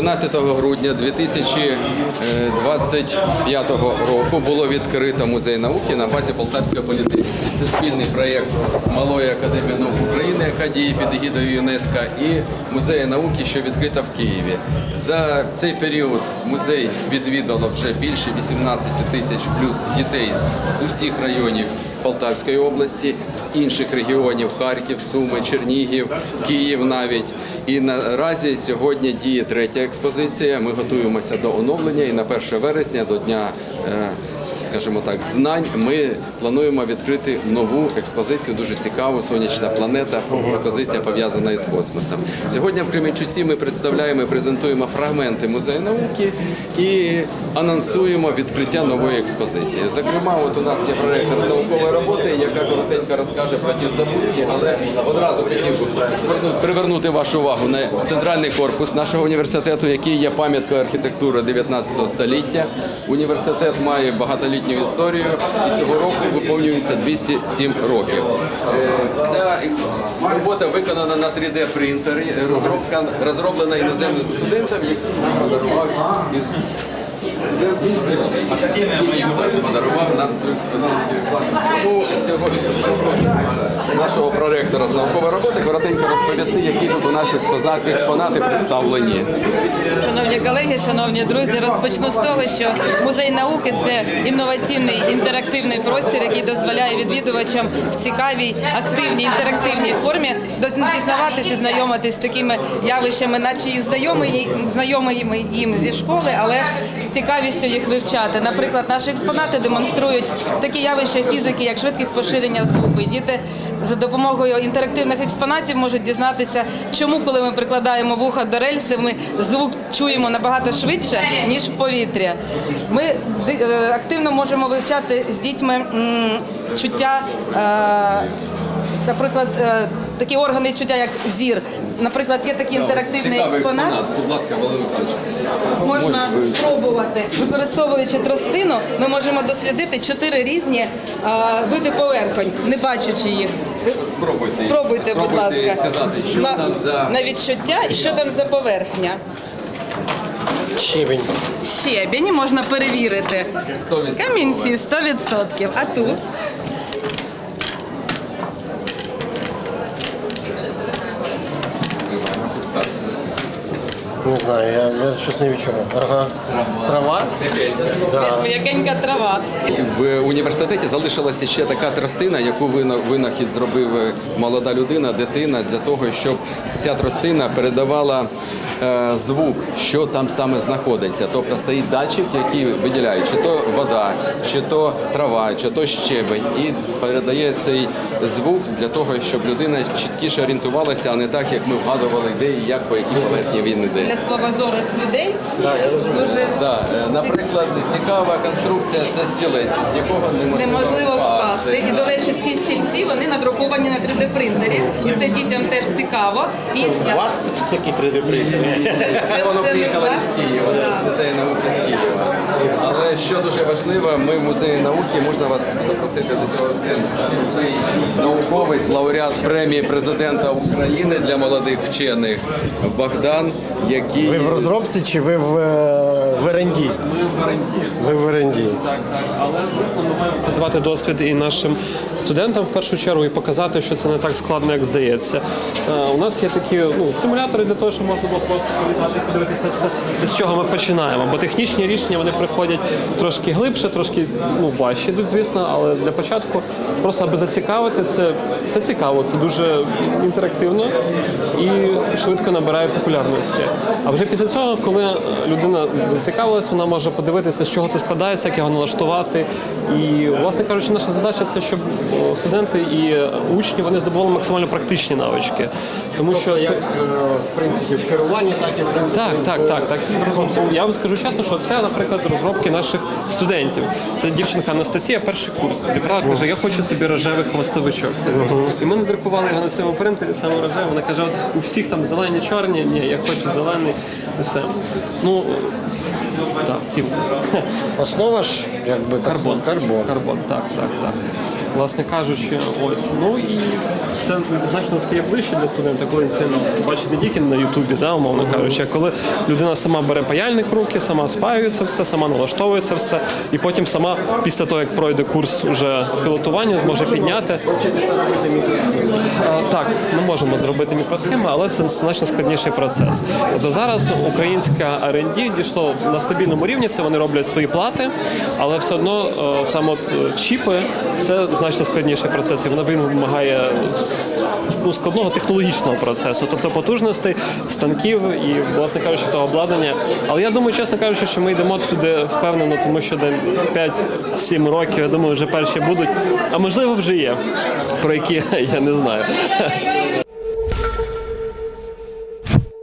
12 грудня 2025 року було відкрито музей науки на базі Полтавської політехніки. Це спільний проєкт Малої академії наук України, яка діє під егідою ЮНЕСКО, і музею науки, що відкрита в Києві. За цей період музей відвідало вже більше 18 тисяч плюс дітей з усіх районів Полтавської області, з інших регіонів Харків, Суми, Чернігів, Київ навіть. І наразі сьогодні діє третя експозиція. Ми готуємося до оновлення і на 1 вересня до дня. Скажімо так, знань ми плануємо відкрити нову експозицію, дуже цікаву сонячна планета. Експозиція пов'язана із космосом. Сьогодні в Кременчуці ми представляємо і презентуємо фрагменти музею науки і анонсуємо відкриття нової експозиції. Зокрема, от у нас є проректор з наукової роботи, яка коротенько розкаже про ті здобутки, але одразу хотів би привернути вашу увагу на центральний корпус нашого університету, який є пам'яткою архітектури 19 століття. Університет має багатолітню історію і цього року виповнюється 207 років. Е, Ця робота виконана на 3D принтері, розроблена іноземним студентом, який нам подарував із подарував нам цю експозицію. Сьогодні нашого проректора з наукової роботи коротенько розповісти, які тут у нас експонати представлені. Шановні колеги, шановні друзі, розпочну з того, що музей науки це інноваційний інтерактивний простір, який дозволяє відвідувачам в цікавій, активній, інтерактивній формі дізнаватися, знайомитись з такими явищами, наче знайомі, знайомими їм зі школи, але з цікавістю їх вивчати. Наприклад, наші експонати демонструють такі явища фізики, як швидкість поширення звуку. І діти за допомогою інтерактивних експонатів можуть дізнатися, чому, коли ми прикладаємо вуха до рельси, ми звук чуємо набагато швидше ніж в повітрі. Ми е, активно можемо вивчати з дітьми чуття. е, Наприклад, е, такі органи чуття, як зір. Наприклад, є такий інтерактивний Цікавий експонат. експонат. Будь ласка, Валерій. Можна спробувати, використовуючи тростину, ми можемо дослідити чотири різні а, види поверхонь, не бачачи їх. Спробуйте. Спробуйте, будь ласка, сказати, що на, там за на відчуття і що там за поверхня. Щебень. Щебінь можна перевірити. 100%. Камінці 100%. А тут Не знаю, я, я щось не відчував. Ага. Трава? Да. м'якенька трава. В університеті залишилася ще така тростина, яку винахід зробив е, молода людина, дитина, для того, щоб ця тростина передавала е, звук, що там саме знаходиться. Тобто стоїть датчик, який виділяє, чи то вода, чи то трава, чи то щебень, і передає цей звук для того, щоб людина чіткіше орієнтувалася, а не так, як ми вгадували, де і як по якій поверхні він іде. Слабозорих людей Да, я розумію. дуже Да, е, наприклад, цікава конструкція це стілець, з якого неможливо, неможливо впасти. І, до речі, ці стільці вони надруковані на 3D принтері. І це дітям теж цікаво. І У вас такі 3D принтери? Це воно приїхало з Києва, це з музею науки з Києва. Але що дуже важливо, ми в музеї науки можна вас запросити до цього. Науковець, лауреат премії президента України для молодих вчених Богдан, який Ви в розробці чи ви в, е, в оренді? Ви в оренді. Так, так. Але звісно, ми маємо подавати досвід і нашим студентам в першу чергу і показати, що це не так складно, як здається. Е, У нас є такі ну, симулятори для того, щоб можна було просто політати, подивитися, це, це з чого ми починаємо. Бо технічні рішення вони приходять трошки глибше, трошки ну, важче йдуть, звісно, але для початку просто аби зацікавити, це, це цікаво, це дуже інтерактивно і швидко набирає популярності. А вже після цього, коли людина зацікавилась, вона може подивитися, з чого це складається, як його налаштувати. І, власне кажучи, наша задача це, щоб студенти і учні вони здобували максимально практичні навички. Тому що Тобто як е, в принципі в керуванні, так і в принципі. так, так, так, так. Я вам скажу чесно, що це, наприклад, розробки наших студентів. Це дівчинка Анастасія, перший курс. Зібрала, каже, я хочу собі рожевий хвостовичок. І ми надрукували його на цьому принтері, саме рожевий. Вона каже, от у всіх там зелені, чорні, ні, я хочу зелений. І все. Ну, так, сім. Основа ж якби так Карбон. карбон. Карбон, так, так, так. Власне кажучи, ось. Ну і це значно стає ближче для студента, коли це бачить не тільки на Ютубі, да, умовно кажучи, а коли людина сама бере паяльник в руки, сама спаює це все, сама налаштовує це все, і потім сама після того, як пройде курс уже пілотування, зможе підняти. А, Так, ми можемо зробити мікросхеми, але це значно складніший процес. Тобто зараз українська R&D дійшло на стабільному рівні, це вони роблять свої плати, але все одно е, саме чіпи це значно складніший процес, і воно він вимагає ну, складного технологічного процесу, тобто потужностей, станків і, власне кажучи, того обладнання. Але я думаю, чесно кажучи, що ми йдемо туди впевнено, тому що де 5-7 років, я думаю, вже перші будуть, а можливо вже є, про які я не знаю.